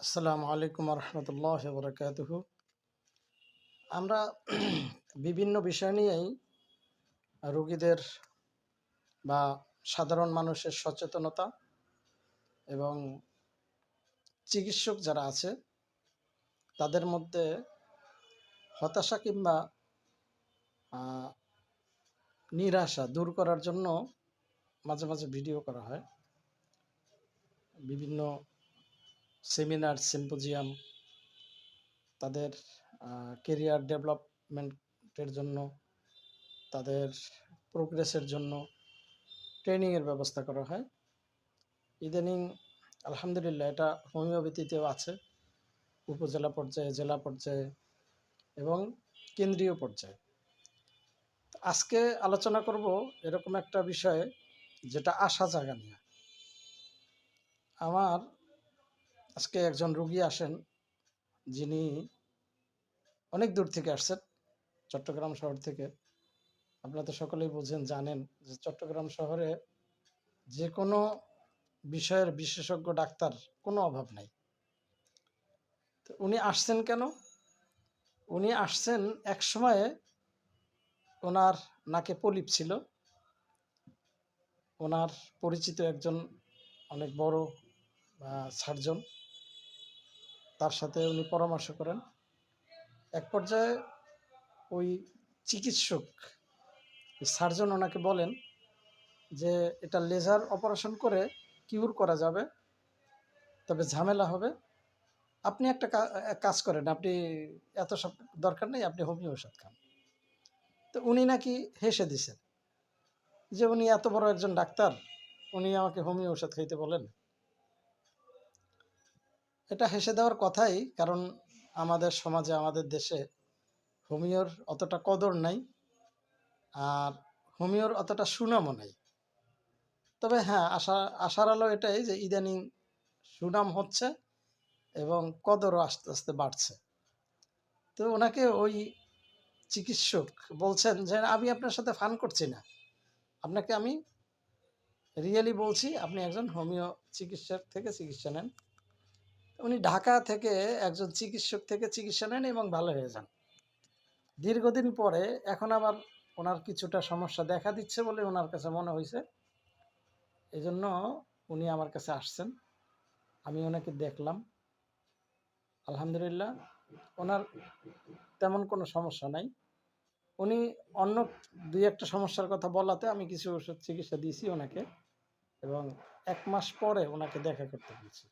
আসসালামু আলাইকুম রহমতুল্লাহ বরকাতুহু আমরা বিভিন্ন বিষয় নিয়েই রোগীদের বা সাধারণ মানুষের সচেতনতা এবং চিকিৎসক যারা আছে, তাদের মধ্যে হতাশা কিংবা নিরাশা দূর করার জন্য মাঝে মাঝে ভিডিও করা হয়। বিভিন্ন সেমিনার, সিম্পোজিয়াম তাদের কেরিয়ার ডেভেলপমেন্টের জন্য, তাদের প্রোগ্রেসের জন্য ট্রেনিংয়ের ব্যবস্থা করা হয়। ইদানিং আলহামদুলিল্লাহ এটা হোমিওপ্যাথিতেও আছে, উপজেলা পর্যায়ে, জেলা পর্যায়ে এবং কেন্দ্রীয় পর্যায়ে। আজকে আলোচনা করব এরকম একটা বিষয়ে যেটা আশা জাগা নিয়ে আমার আজকে একজন রুগী আসেন, যিনি অনেক দূর থেকে আসছেন, চট্টগ্রাম শহর থেকে। আপনারা তো সকলেই বুঝেন, জানেন যে চট্টগ্রাম শহরে যে কোনো বিষয়ের বিশেষজ্ঞ ডাক্তার কোনো অভাব নাই। তো উনি আসছেন কেন? উনি আসছেন এক সময়ে ওনার নাকে পলিপ ছিল। ওনার পরিচিত একজন অনেক বড় সার্জন। তার সাথে উনি পরামর্শ করেন। এক পর্যায়ে ওই চিকিৎসক সার্জন ওনাকে বলেন যে, এটা লেজার অপারেশন করে কিউর করা যাবে, তবে ঝামেলা হবে। আপনি একটা কাজ করেন, আপনি এত সব দরকার নেই, আপনি হোমিও ওষুধ খান। তো উনি নাকি হেসে দিছেন যে, উনি এত বড় একজন ডাক্তার, উনি আমাকে হোমিও ওষুধ খাইতে বলেন। এটা হেসে দেওয়ার কথাই, কারণ আমাদের সমাজে, আমাদের দেশে হোমিওর অতটা কদর নাই আর হোমিওর অতটা সুনামও নাই। তবে হ্যাঁ আশা, আশার আলো এটাই যে ইদানিং সুনাম হচ্ছে এবং কদরও আস্তে আস্তে বাড়ছে। তো ওনাকে ওই চিকিৎসক বলছেন যে, আমি আপনার সাথে ফান করছি না। আপনাকে আমি রিয়েলি বলছি, আপনি একজন হোমিও চিকিৎসক থেকে চিকিৎসা নেন। উনি ঢাকা থেকে একজন চিকিৎসক থেকে চিকিৎসা নেন এবং ভালো হয়ে যান। দীর্ঘদিন পরে এখন আবার ওনার কিছুটা সমস্যা দেখা দিচ্ছে বলে ওনার কাছে মনে হয়েছে এই জন্য উনি আমার কাছে আসছেন। আমি ওনাকে দেখলাম। আলহামদুলিল্লাহ, ওনার তেমন কোনো সমস্যা নাই। উনি অন্য দুই একটা সমস্যার কথা বলাতে আমি কিছু ওষুধ চিকিৎসা দিয়েছি ওনাকে এবং এক মাস পরে ওনাকে দেখা করতে বলছি